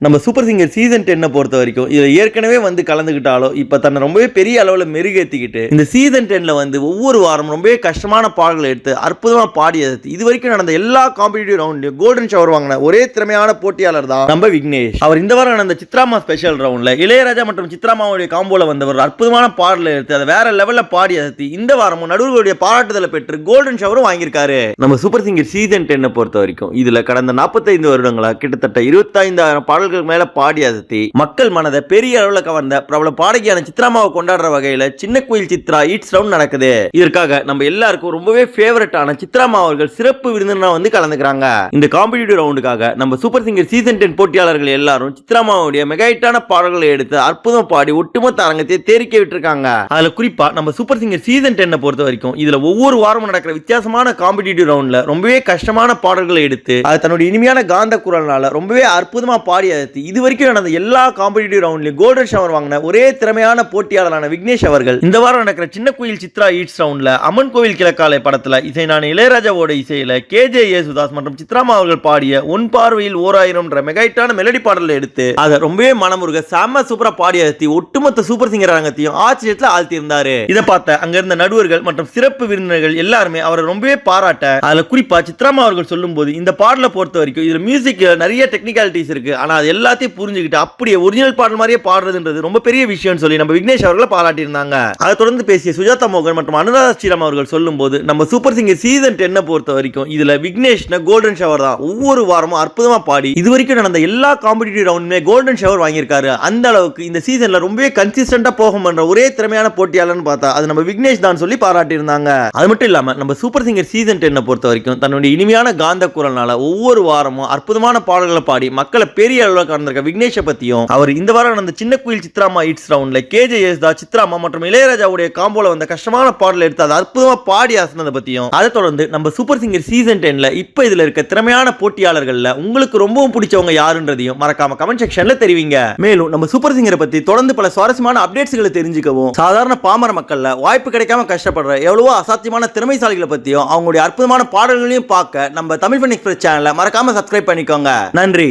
நம்ம super singer season டென்னை பொறுத்த வரைக்கும் இதில் ஏற்கனவே வந்து கலந்துக்கிட்டாலோ இப்போ தன்னை ரொம்பவே பெரிய அளவில் மெருகேற்றிக்கிட்டு இந்த சீசன் டென்னில் வந்து ஒவ்வொரு வாரம் ரொம்பவே கஷ்டமான பாடல்களை எடுத்து அற்புதமாக பாடியது இது வரைக்கும் நடந்த எல்லா காம்படிட்டிவ் ரவுண்ட்லையும் கோல்டன் ஷவர் வாங்கின ஒரே திறமையான போட்டியாளர் தான் நம்ம விக்னேஷ். அவர் இந்த வாரம் நடந்த சித்ராமா ஸ்பெஷல் ரவுண்டில் இளையராஜா மற்றும் சித்ராமாவுடைய காம்போல வந்தவர் அற்புதமான பாடலை எடுத்து அதை வேற லெவலில் பாடி அசத்தி இந்த வாரமும் நடுவர்களுடைய பாராட்டுதலை பெற்று கோல்டன் ஷவரும் வாங்கியிருக்காரு. நம்ம சூப்பர் சிங்கர் சீசன் டென்னை பொறுத்த வரைக்கும் இதில் கடந்த 45 வருடங்களா கிட்டத்தட்ட இருபத்தைந்தாயிரம் பாடல் பாடல்கள் மேல பாடி அசத்தி மக்கள் மனதை பெரிய அளவுல கவர்ந்த பிரபல பாடகியான சித்ராமாவை கொண்டாடுற வகையில சின்ன கோயில் சித்ரா ஈட்ஸ் ரவுண்ட் நடக்குது. இதற்காக நம்ம எல்லாருக்கும் ரொம்பவே ஃபேவரட்டான சித்ராமா அவர்கள் சிறப்பு விருந்தினா வந்து கலந்துக்கிறாங்க. இந்த காம்படிட்டிவ் ரவுண்டுக்காக நம்ம சூப்பர் சிங்கர் சீசன் டென் போட்டியாளர்கள் எல்லாரும் சித்ராமாவுடைய மெகாயிட்டான பாடல்களை எடுத்து அற்புதம் பாடி ஒட்டுமொத்த அரங்கத்தை தேரிக்க விட்டுருக்காங்க. அதுல குறிப்பா நம்ம சூப்பர் சிங்கர் சீசன் டென்னை பொறுத்த வரைக்கும் இதுல ஒவ்வொரு வாரமும் நடக்கிற வித்தியாசமான காம்படிட்டிவ் ரவுண்ட்ல ரொம்பவே கஷ்டமான பாடல்களை எடுத்து அது தன்னுடைய இனிமையான காந்த குரல்னால ரொம்பவே அற்புதமா பாடி இது வரைக்கும் நடந்த எல்லா காம்படிட்டிவ் ரவுண்ட்லயும் கோல்டன் ஷவர் வாங்கின ஒரே திறமையான போட்டியாளரான விக்னேஷ் அவர்கள் இந்த வாரம் நடக்கிற சின்ன கோயில் சித்ரா ஈட்ஸ் ரவுண்ட்ல அம்மன் கோவில் கிழக்காலை படத்துல இசை நான் இளையராஜாவோட இசையில கேஜே யேசுதாஸ் மற்றும் சித்ராமா அவர்கள் பாடிய உன் பார்வையில் ஓர் ஆயிரம்ன்ற மெகாயிட்டான மெலடி பாடலை எடுத்து அதை ரொம்பவே மனமுருக செம்ம சூப்பரா பாடி அழுத்தி ஒட்டுமொத்த சூப்பர் சிங்கர் அரங்கத்தையும் ஆச்சரியத்தில் ஆழ்த்தி இருந்தாரு இதை பார்த்த அங்க இருந்த நடுவர்கள் மற்றும் சிறப்பு விருந்தினர்கள் எல்லாருமே அவரை ரொம்பவே பாராட்ட அதுல குறிப்பா சித்ராமா அவர்கள் சொல்லும் போது இந்த பாடலை பொறுத்த வரைக்கும் இதுல மியூசிக் நிறைய டெக்னிக்காலிட்டிஸ் இருக்கு. ஆனா அது எல்லாத்தையும் புரிஞ்சுக்கிட்டு அப்படியே ஒரிஜினல் பாடல் மாதிரியே பாடுறதுன்றது ரொம்ப பெரிய விஷயம்னு சொல்லி நம்ம விக்னேஷ் அவர்களை பாராட்டியிருந்தாங்க. அதை தொடர்ந்து பேசிய சுஜாதா மோகன் மற்றும் அனுராதா ஸ்ரீராம் அவர்கள் சொல்லும்போது நம்ம சூப்பர் சிங்கர் சீசன் டென்னை பொறுத்த வரைக்கும் இதில் விக்னேஷ்னா கோல்டன் ஷவர் தான். ஒவ்வொரு வாரமும் அற்புதமாக பாடி இது வரைக்கும் நடந்த எல்லா காம்படிட்டிவ் ரவுண்டுமே கோல்டன் ஷவர் வாங்கியிருக்காரு. அந்த அளவுக்கு இந்த சீசனில் ரொம்பவே கன்சிஸ்டண்டாக போக பண்ணுற ஒரே திறமையான போட்டியாளர்னு பார்த்தா அது நம்ம விக்னேஷ் தான் சொல்லி பாராட்டியிருந்தாங்க. அது மட்டும் இல்லாமல் நம்ம சூப்பர் சிங்கர் சீசன் டென்னை பொறுத்த வரைக்கும் தன்னுடைய இனிமையான காந்த குரல்னால ஒவ்வொரு வாரமும் அற்புதமான பாடல்களை பாடி மக்களை பெரிய அளவில் கலந்திருக்க விக்னேஷை பற்றியும் அவர் இந்த வாரம் நடந்த சின்ன குயில் சித்ராமா இட்ஸ் ரவுண்ட்ல கேஜே எஸ்தா சித்ராமா மற்றும் இளையராஜாவுடைய காம்போல வந்த கஷ்டமான பாடல் எடுத்து அதை அற்புதமா பாடி அசனதை பத்தியும் அதை தொடர்ந்து நம்ம சூப்பர் சிங்கர் சீசன் டென்ல இப்போ இதுல இருக்க திறமையான போட்டியாளர்கள்ல உங்களுக்கு ரொம்பவும் பிடிச்சவங்க யாருன்றதையும் மறக்காம கமெண்ட் செக்ஷன்ல தெரிவிங்க. மேலும் நம்ம சூப்பர் சிங்கரை பற்றி தொடர்ந்து பல சுவாரஸ்யமான அப்டேட்ஸ்களை தெரிஞ்சுக்கவும் சாதாரண பாமர மக்களில் வாய்ப்பு கிடைக்காம கஷ்டப்படுற எவ்வளவோ அசாத்தியமான திறமைசாலிகளை பற்றியும் அவங்களுடைய அற்புதமான பாடல்களையும் பார்க்க நம்ம தமிழ் ஃபன் எக்ஸ்பிரஸ் சேனலை மறக்காம சப்ஸ்கிரைப் பண்ணிக்கோங்க. நன்றி.